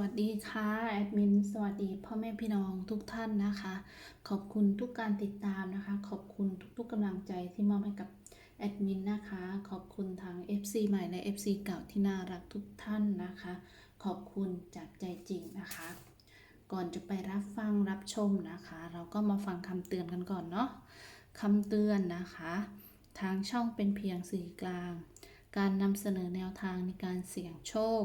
วัสดีค่ะแอดมินสวัสดีพ่อแม่พี่น้องทุกท่านนะคะ ขอบคุณทุกการติดตามนะคะ ขอบคุณทุกๆกำลังใจที่มอบให้กับแอดมินนะคะ ขอบคุณทาง FC ใหม่และ FC เก่าที่น่ารักทุกท่านนะคะ ขอบคุณจากใจจริงนะคะ ก่อนจะไปรับฟังรับชมนะคะ เราก็มาฟังคำเตือนกันก่อนเนาะคำเตือนนะคะ ทางช่องเป็นเพียงสื่อกลาง การนำเสนอแนวทางในการเสี่ยงโชค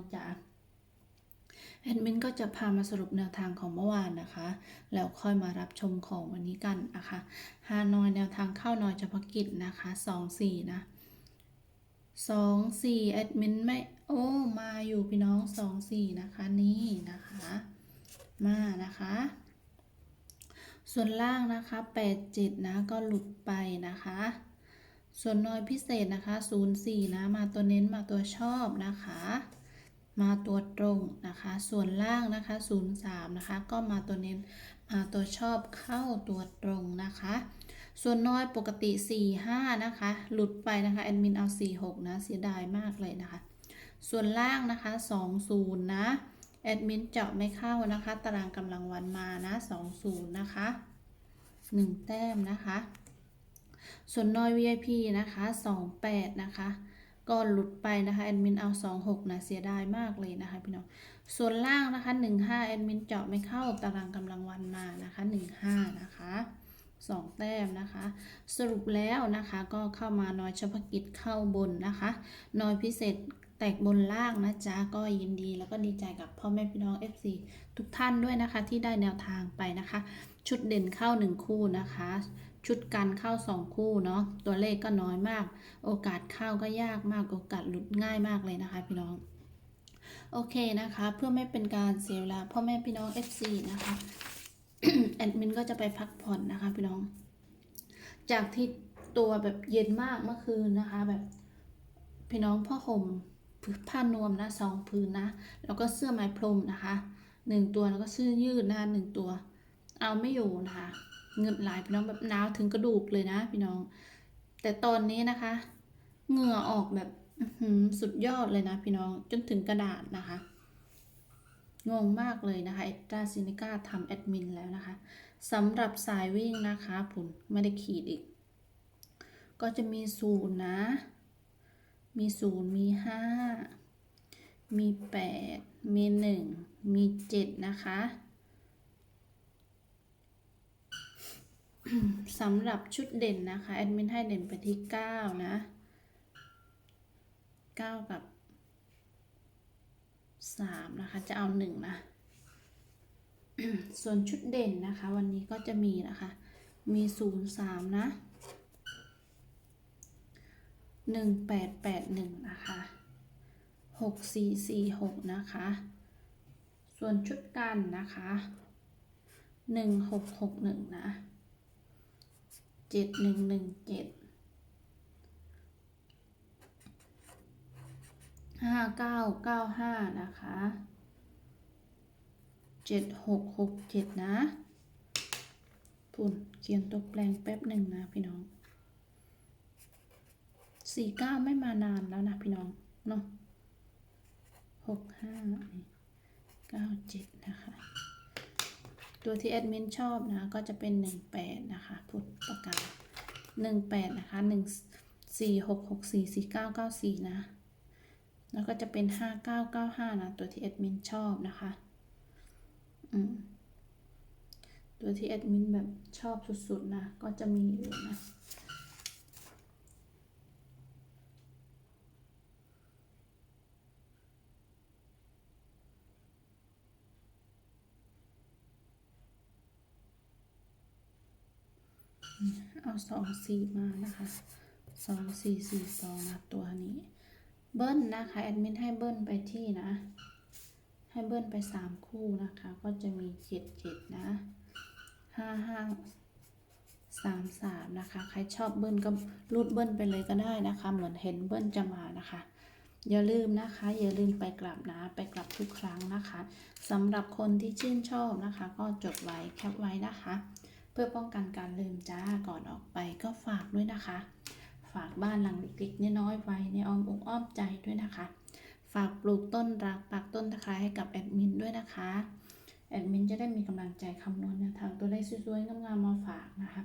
แอดมินก็จะพามาสรุปแนวทางของเมื่อวานนะคะ แล้วค่อยมารับชมของวันนี้กันนะคะฮานอยแนวทางเข้านอยเฉพาะกิจนะคะสองสี่นะสองสี่แอดมินไม่โอ้มาอยู่พี่น้องสองสี่นะคะนี่นะคะมานะคะส่วนล่างนะคะแปดเจ็ดนะก็หลุดไปนะคะ ส่วนน้อยพิเศษนะคะศูนย์สี่นะ มาตัวเน้นมาตัวชอบนะคะ มาตัวตรงนะคะ ส่วนล่างนะคะ 03 นะคะ ก็มาตัวเน้นมาตัวชอบเข้าตัวตรงนะคะ ส่วนน้อยปกติ 45 นะคะ หลุดไปนะคะแอดมินเอา 46 นะ เสียดายมากเลยนะคะ ส่วนล่างนะคะ 20 นะแอดมินเจาะไม่เข้านะคะ ตารางกำลังวันมานะ20 นะคะ 1 แต้มนะคะ ส่วนน้อย VIP นะคะ 28 นะคะ ก็หลุดไปนะคะแอดมินเอา 26 นะ เสียดายมากเลยนะคะพี่น้อง ส่วนล่างนะคะ 15 แอดมินเจาะไม่เข้าตารางกำลังวันมานะคะ 15 นะคะ2 แต้มนะคะ สรุปแล้วนะคะก็เข้ามาน้อยเฉพาะกิจเข้าบนนะคะ น้อยพิเศษ แตกบนล่างนะจ๊ะก็ยินดีแล้วก็ดีใจกับพ่อแม่พี่น้อง FC ทุกท่านด้วยนะคะ ที่ได้แนวทางไปนะคะ ชุดเด่นเข้า 1 คู่นะคะ ชุดกันเข้า 2 คู่เนาะตัวเลขก็น้อยมาก โอกาสเข้าก็ยากมากโอกาสหลุดง่ายมากเลยนะคะ พี่น้องโอเคนะคะ เพื่อไม่เป็นการเสียเวลาพ่อแม่พี่น้อง FC นะคะแอดมินก็จะไปพักผ่อนนะคะพี่น้อง จากที่ตัวแบบเย็นมากเมื่อคืนนะคะ แบบพี่น้องพ่อห่ม ผ้านวมนะสองพื้นนะ แล้วก็เสื้อไหมพรมนะคะหนึ่งตัวแล้วก็เสื้อยืดนะคะหนึ่งตัว เอาไม่อยู่นะคะเงินหลายพี่น้องแบบหนาวถึงกระดูกเลยนะพี่น้อง แต่ตอนนี้นะคะ เหงื่อออกแบบสุดยอดเลยนะพี่น้องจนถึงกระดาษนะคะงงมากเลยนะคะเอ็ตาซินิก้าทำแอดมินแล้วนะคะสำหรับสายวิ่งนะคะผลไม่ได้ขีดอีก ก็จะมีศูนย์นะ มีศูนย์มีห้ามีแปดมีหนึ่งมีเจ็ดนะคะสำหรับชุดเด่นนะคะ แอดมินให้เด่นไปที่ 9 นะ 9 กับ 3 นะคะ จะเอา 1 นะ ส่วนชุดเด่นนะคะ วันนี้ก็จะมีนะคะ มี 0 3 นะ 1 8 8 1 นะคะ 6 4 4 6 นะคะ ส่วนชุดกันนะคะ 1 6 6 1 นะเจ็ดหนึ่งหนึ่งเจ็ดห้าเก้าเก้าห้านะคะเจ็ดหกหกเจ็ดนะพุ่นเขียนตัวแปลงแป๊บหนึ่งนะพี่น้อง สี่เก้าไม่มานานแล้วนะพี่น้องเนาะหกห้าเก้าเจ็ดนะคะ ตัวที่แอดมินชอบนะก็จะเป็น18นะคะพุทธประกาศ18นะคะ1 4 6 6 4 4 9 9 4นะ แล้วก็จะเป็น5995นะ ตัวที่แอดมินชอบนะคะ อืมตัวที่แอดมินแบบชอบสุดๆนะ ก็จะมีอยู่นะ เอาสองสี่มานะคะสองสี่สี่สองนะตัวนี้ เบิ้ลนะคะแอดมินให้เบิ้ลไปที่นะ ให้เบิ้ลไปสามคู่นะคะ ก็จะมีเจ็ดเจ็ดนะห้าห้าสามสามนะคะ ใครชอบเบิ้ลก็รูดเบิ้ลไปเลยก็ได้นะคะ เหมือนเห็นเบิ้ลจะมานะคะ อย่าลืมนะคะ อย่าลืมไปกลับนะ ไปกลับทุกครั้งนะคะสำหรับคนที่ชื่นชอบนะคะ ก็จดไว้แคปไว้นะคะ เพื่อป้องกันการลืมจ้าก่อนออกไปก็ฝากด้วยนะคะ ฝากบ้านหลังเล็กๆน้อยๆไว้ในอ้อมอกอ้อมใจด้วยนะคะ ฝากปลูกต้นรักปักต้นตะไคร้ให้กับแอดมินด้วยนะคะ แอดมินจะได้มีกำลังใจคำนวณแนวทางตัวเลขสวยๆงามๆมาฝากนะคะ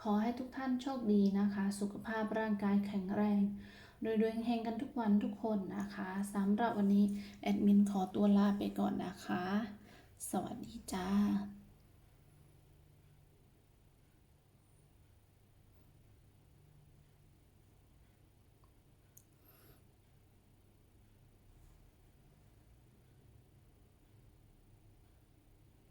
ขอให้ทุกท่านโชคดีนะคะ สุขภาพร่างกายแข็งแรงโดยดวงเฮงกันทุกวันทุกคนนะคะสำหรับวันนี้แอดมินขอตัวลาไปก่อนนะคะ สวัสดีจ้า